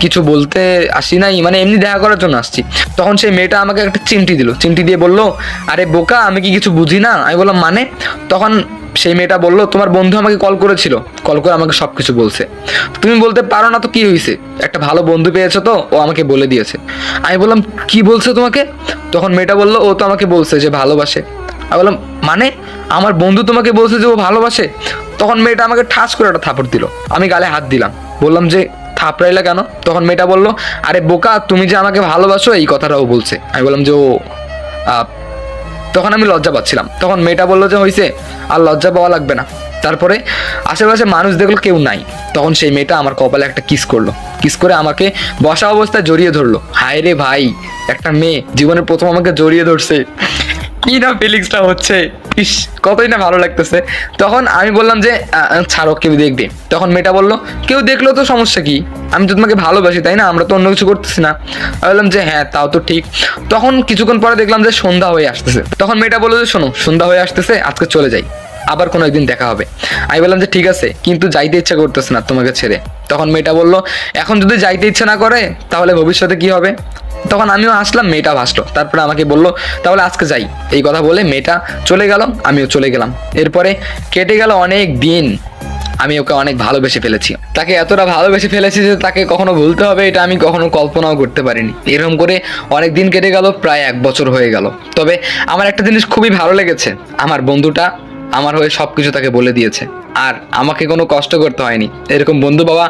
কিছু বলতে আসি নাই মানে এমনি দেখা করার জন্য আসছি। তখন সেই মেয়েটা আমাকে একটা চিমটি দিল। চিমটি দিয়ে বলল, আরে বোকা, আমি কি কিছু বুঝি না? আমি বললাম মানে? তখন সেই মেয়েটা বলল, তোমার বন্ধু আমাকে কল করেছিল। কল করে আমাকে সব কিছু বলছে। তুমি বলতে পারো না তো কি হয়েছে একটা ভালো বন্ধু পেয়েছ তো, ও আমাকে বলে দিয়েছে। আমি বললাম, কি বলছে তোমাকে? তখন মেয়েটা বলল, ও তো আমাকে বলছে যে ভালোবাসে। আমি বললাম মানে? আমার বন্ধু তোমাকে বলছে যে ও ভালোবাসে? তখন মেয়েটা আমাকে ঠাস করে একটা থাপড় দিল। আমি গালে হাত দিলাম। বললাম যে থাপড়াইলা কেন? তখন মেয়েটা বলল, আরে বোকা, তুমি যে আমাকে ভালোবাসো, এই কথাটাও বলছে। আমি বললাম যে, ও তখন আমি লজ্জা পাচ্ছিলাম। তখন মেয়েটা বলল যে হয়েছে আর লজ্জা পাওয়া লাগবে না। তারপরে আশেপাশে মানুষ দেখল কেউ নাই। তখন সেই মেয়েটা আমার কপালে একটা কিস করল। কিস করে আমাকে বসা অবস্থায় জড়িয়ে ধরলো। হায় রে ভাই, একটা মেয়ে জীবনের প্রথম আমাকে জড়িয়ে ধরছে। কি না ফিলিংসটা হচ্ছে। ইস, কতই না ভালো লাগতেছে। তখন আমি বললাম যে ছাড়ো, কেউ দেখবে। তখন মেয়েটা বলল, কেউ দেখল তো সমস্যা কি? আমি তো তোমাকে ভালোবাসি, তাই না? আমরা তো অন্য কিছু করতেছি না। আমি বললাম যে হ্যাঁ তাও তো ঠিক। তখন কিছুক্ষণ পরে দেখলাম যে, সন্ধ্যা হয়ে আসতেছে। তখন মেয়েটা বলল যে, শোনো, সন্ধ্যা হয়ে আসতেছে, আজকে চলে যাই। আবার কোনো একদিন দেখা হবে। আমি বললাম যে, ঠিক আছে, কিন্তু যাইতে ইচ্ছা করতেছে না তোমাকে ছেড়ে। তখন মেয়েটা বলল, এখন যদি যাইতে ইচ্ছা না করে, তাহলে ভবিষ্যতে কি হবে? তখন আমিও আসলাম মেয়েটা ভাসলো তারপরে আমাকে বলল, তাহলে আজকে যাই। এই কথা বলে মেয়েটা চলে গেল, আমিও চলে গেলাম। এরপরে কেটে গেল অনেক দিন, আমি ওকে অনেক ভালোবেসে ফেলেছি। তাকে এতটা ভালোবেসে ফেলেছি যে তাকে কখনো ভুলতে হবে, এটা আমি কখনো কল্পনাও করতে পারিনি। এরকম করে অনেক দিন কেটে গেল, প্রায় এক বছর হয়ে গেল। তবে আমার একটা জিনিস খুবই ভালো লেগেছে, আমার বন্ধুটা আমার হয়ে সব কিছু তাকে বলে দিয়েছে। আর আমাকে কোনো কষ্ট করতে হয়নি। এরকম বন্ধু বাবা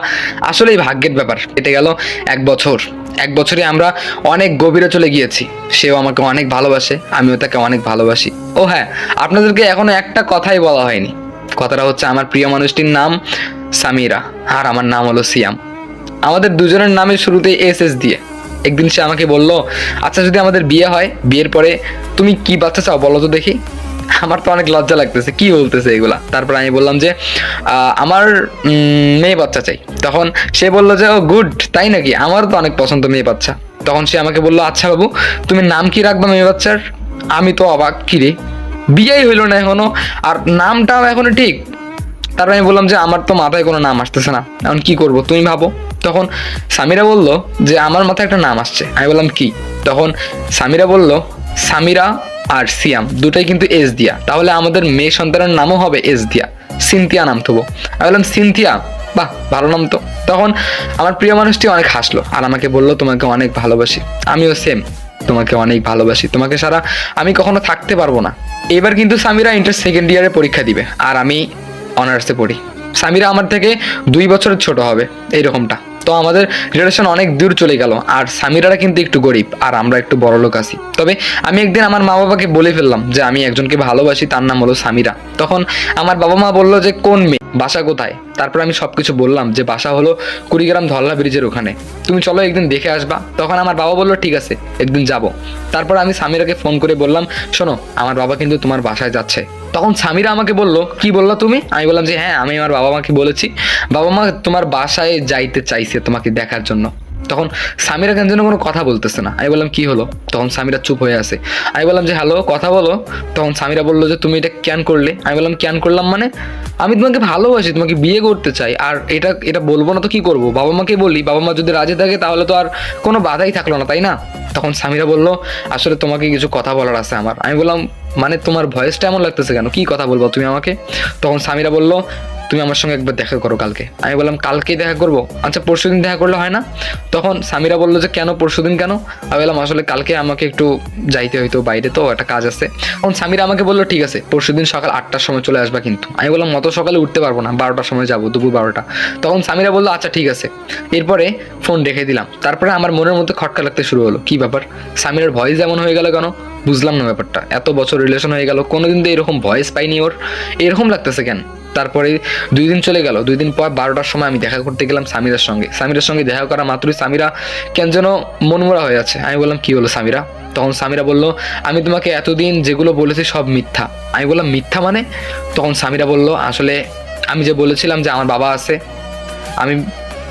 আসলেই ভাগ্যের ব্যাপার। কেটে গেল এক বছর। এক বছরে আমরা অনেক গভীরে চলে গিয়েছি। সেও আমাকে অনেক ভালোবাসে, আমিও তাকে অনেক ভালোবাসি। ও হ্যাঁ আপনাদেরকে এখনও একটা কথাই বলা হয়নি। কথাটা হচ্ছে আমার প্রিয় মানুষটির নাম সামিরা, আর আমার নাম হলো সিয়াম। আমাদের দুজনের নামের শুরুতে এস এস দিয়ে। একদিন সে আমাকে বলল আচ্ছা যদি আমাদের বিয়ে হয়, বিয়ের পরে তুমি কি বাচ্চা চাও বলো তো দেখি। আমার তো অনেক লজ্জা লাগতেছে, কি বলতেছে এগুলা? তারপর আমি বললাম যে আমার মেয়ে বাচ্চা চাই। তখন সে বলল যে, ও গুড তাই নাকি? আমারও তো অনেক পছন্দ মেয়ে বাচ্চা। তখন সে আমাকে বলল আচ্ছা বাবু, তুমি নাম কি রাখবা মেয়ে বাচ্চার? আমি তো অবাক, কি রে? বিয়েই হইল না এখনও? আর নামটাও এখনও ঠিক? তারপর আমি বললাম যে, আমার তো মাথায় কোনো নাম আসতেছে না। এখন কি করব, তুমি ভাবো। তখন সামিরা বলল যে, আমার মাথায় একটা নাম আসছে। আমি বললাম, কি? তখন সামিরা বলল সামিরা আর সিয়াম, দুটাই কিন্তু এস দিয়া তাহলে আমাদের মেয়ে সন্তানের নামও হবে এস দিয়া সিনথিয়া নাম থবো। আমি বললাম, সিনথিয়া? বাহ, ভালো নাম তো। তখন আমার প্রিয় মানুষটি অনেক হাসলো আর আমাকে বলল, তোমাকে অনেক ভালোবাসি। আমিও সেম তোমাকে অনেক ভালোবাসি। তোমাকে সারা আমি কখনো থাকতে পারব না। এবার কিন্তু সামিরা ইন্টার সেকেন্ড ইয়ারে পরীক্ষা দিবে, আর আমি অনার্সে পড়ি। সামিরা আমার থেকে দুই বছরের ছোট হবে, এইরকমটা। তো আমাদের রিলেশন অনেক দূর চলে গেল, আর সামিরারা কিন্তু একটু গরিব, আর আমরা একটু বড় লোক আছি। তবে আমি একদিন আমার মা বাবাকে বলে ফেললাম যে, আমি একজনকে ভালোবাসি, তার নাম হলো স্বামীরা তখন আমার বাবা মা বলল যে, কোন মেয়ে? বাসা কোথায়? তারপর আমি সবকিছু বললাম যে, বাসা হলো কুড়িগ্রাম ধল্লা ব্রিজের ওখানে। তুমি চলো একদিন দেখে আসবা। তখন আমার বাবা বলল, ঠিক আছে, একদিন যাব। তারপর আমি সামিরাকে ফোন করে বললাম, শোনো, আমার বাবা কিন্তু তোমার বাসায় যাচ্ছে। তখন সামিরা আমাকে বলল, কি বলল তুমি? আমি বললাম যে হ্যাঁ আমি আমার বাবা মাকে বলেছি। বাবা মা তোমার বাসায় যাইতে চাইছে তোমাকে দেখার জন্য। তখন সামিরা কেন যেন কোনো কথা বলতেছে না। আমি বললাম, কি হলো? তখন সামিরা চুপ হয়ে আছে। আমি বললাম যে, হ্যালো, কথা বলো। তখন সামিরা বলল যে, তুমি এটা ক্যান করলে? আমি বললাম ক্যান করলাম মানে আমি তোমাকে ভালোবাসি, তোমাকে বিয়ে করতে চাই। আর এটা এটা বলব না তো কি করব? বাবা মাকে বলি বাবা মা যদি রাজি থাকে তাহলে তো আর কোনো বাধাই থাকল না, তাই না? তখন সামিরা বলল, আসলে তোমাকে কিছু কথা বলার আছে আমার। আমি বললাম মানে তোমার ভয়েসটা এমন লাগতেছে কেন? কি কথা বলব তুমি আমাকে? তখন সামিরা বলল তুমি আমার সঙ্গে একবার দেখা করো কালকে। আমি বললাম, কালকেই দেখা করব? আচ্ছা পরশু দিন দেখা করলে হয় না? তখন সামিরা বলল যে, কেন পরশু দিন কেন? আমি বললাম, আসলে কালকে আমাকে একটু যাইতে হইতো বাইরে তো, একটা কাজ আছে। তখন সামিরা আমাকে বলল, ঠিক আছে পরশু দিন সকাল আটটার সময় চলে আসবা কিন্তু। আমি বললাম, মতো সকালে উঠতে পারব না, বারোটার সময় যাব, দুপুর বারোটা। তখন সামিরা বলল আচ্ছা ঠিক আছে। এরপরে ফোন রেখে দিলাম। তারপরে আমার মনের মধ্যে খটকা লাগতে শুরু হলো। কি ব্যাপার? সামিরার ভয়েস এমন হয়ে গেল কেন? বুঝলাম না ব্যাপারটা। এত বছর রিলেশন হয়ে গেল, কোনোদিন তো এরকম ভয়েস পাইনি ওর। এরকম লাগতেছে কেন? তারপরে দুই দিন চলে গেল। দুই দিন পর বারোটার সময় আমি দেখা করতে গেলাম সামিরার সঙ্গে। সামিরার সঙ্গে দেখা করা মাত্রই সামিরা কেন যেন মনমরা হয়ে আছে। আমি বললাম, কি হলো সামিরা? তখন সামিরা বলল, আমি তোমাকে এতদিন যেগুলো বলেছি সব মিথ্যা। আমি বললাম, মিথ্যা মানে? তখন সামিরা বলল, আসলে আমি যে বলেছিলাম যে আমার বাবা আছে, আমি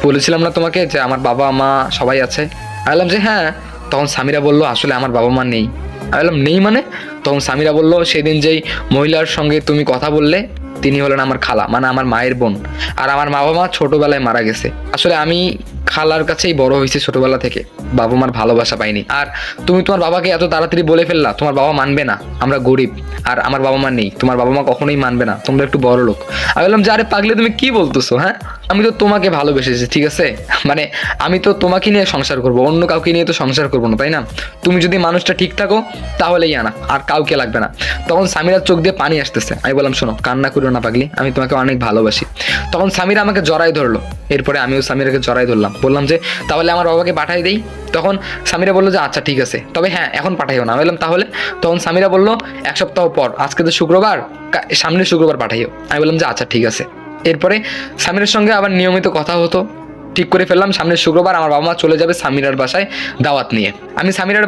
বলেছিলাম না তোমাকে যে আমার বাবা মা সবাই আছে। আমি বললাম, যে হ্যাঁ। তখন সামিরা বলল, আসলে আমার বাবা মা নেই। আমি বললাম, নেই মানে? তখন সামিরা বলল, সেদিন যেই মহিলার সঙ্গে তুমি কথা বললে তিনি হলেন আমার খালা মানে আমার মায়ের বোন। আর আমার বাবা মা ছোটবেলায় মারা গেছে। আসলে আমি খালার কাছেই বড় হয়েছি ছোটবেলা থেকে। বাবা মার ভালোবাসা পাইনি। আর তুমি তোমার বাবাকে এত তাড়াতাড়ি বলে ফেললা, তোমার বাবা মানবে না। আমরা গরিব, আর আমার বাবা মা নেই। তোমার বাবা মা কখনোই মানবে না। তোমরা একটু বড় লোক আমি বললাম যে, আরে পাগলে তুমি কি বলতেছো হ্যাঁ? আমি তো তোমাকে ভালোবেসেছি, ঠিক আছে? মানে আমি তো তোমাকে নিয়ে সংসার করব, অন্য কাউকে নিয়ে তো সংসার করব না, তাই না? তুমি যদি মানুষটা ঠিক থাকো, তাহলেই আনা, আর কাউকে লাগবে না। তখন সামিরার চোখ দিয়ে পানি আসতেছে। আমি বললাম, শোনো, কান্না করো না পাগলি, আমি তোমাকে অনেক ভালোবাসি। তখন সামিরা আমাকে জড়াই ধরলো। এরপরে আমিও সামিরাকে জড়াই ধরলাম। বললাম যে, তাহলে আমার বাবাকে পাঠাই দেই। তখন সামিরা বলল যে আচ্ছা ঠিক আছে। তবে হ্যাঁ এখন পাঠাইও না। বললাম, তাহলে? তখন সামিরা বলল, এক সপ্তাহ পর, আজকে তো শুক্রবার সামনের শুক্রবার পাঠাইও। আমি বললাম যে আচ্ছা ঠিক আছে। এরপরে সামিরের সঙ্গে আবার নিয়মিত কথা হতো। ঠিক করে ফেললাম সামনের শুক্রবার আমার বাবা মা চলে যাবে সামিরার বাসায় দাওয়াত নিয়ে। আমি সামিরার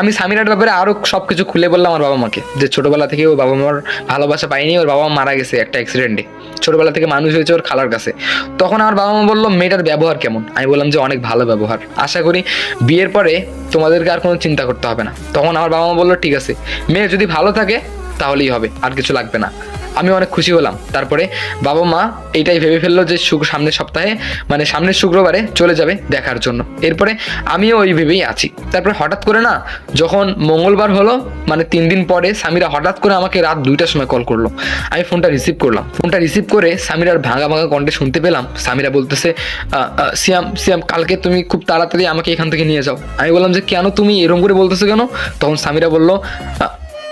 আমি সামিরার ব্যাপারে আরও সব কিছু খুলে বললাম আমার বাবা মাকে যে ছোটোবেলা থেকে ওর বাবা মার ভালোবাসা পাইনি, ওর বাবা মা মারা গেছে একটা অ্যাক্সিডেন্টে ছোটোবেলা থেকে মানুষ হয়েছে ওর খালার কাছে। তখন আমার বাবা মা বলল, মেয়েটার ব্যবহার কেমন? আমি বললাম যে, অনেক ভালো ব্যবহার। আশা করি বিয়ের পরে তোমাদেরকে আর কোনো চিন্তা করতে হবে না। তখন আমার বাবা মা বলল, ঠিক আছে। মেয়ে যদি ভালো থাকে তাহলেই হবে, আর কিছু লাগবে না। আমি অনেক খুশি হলাম। তারপরে বাবা মা এইটাই ভেবে ফেলল যে শুক সামনের সপ্তাহে মানে সামনের শুক্রবারে চলে যাবে দেখার জন্য। এরপরে আমিও ওই ভেবেই আছি। তারপরে হঠাৎ করে না যখন মঙ্গলবার হলো মানে তিন দিন পরে সামিরা হঠাৎ করে আমাকে রাত দুইটার সময় কল করল। আমি ফোনটা রিসিভ করলাম। ফোনটা রিসিভ করে সামিরার ভাঙা ভাঙা কণ্ঠে শুনতে পেলাম। সামিরা বলতেছে "আ, আ, সিয়াম সিয়াম কালকে তুমি খুব তাড়াতাড়ি আমাকে এখান থেকে নিয়ে যাও। আমি বললাম যে কেন তুমি এরকম করে বলতেছো কেন? তখন সামিরা বলল "আ,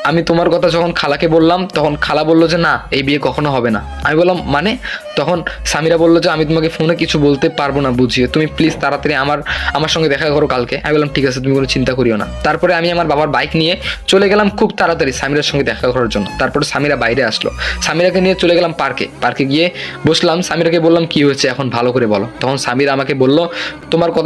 আমি তোমার কথা যখন খালাকে বললাম, তখন খালা বলল যে, না, এই বিয়ে কখনো হবে না। আমি বললাম মানে? তখন সামিরা বলল যে, আমি তোমাকে ফোনে কিছু বলতে পারব না, বুঝিয়ে। তুমি প্লিজ তাড়াতাড়ি আমার আমার সঙ্গে দেখা করো কালকে। আমি বললাম, ঠিক আছে, তুমি কোনো চিন্তা করিও না। তারপরে আমি আমার বাবার বাইক নিয়ে চলে গেলাম খুব তাড়াতাড়ি সামিরার সঙ্গে দেখা করার জন্য। তারপরে সামিরা বাইরে আসলো। সামিরাকে নিয়ে চলে গেলাম পার্কে পার্কে গিয়ে বসলাম। সামিরাকে বললাম, কি হয়েছে? এখন ভালো করে বলো। তখন সামিরা আমাকে বলল, তোমার কথা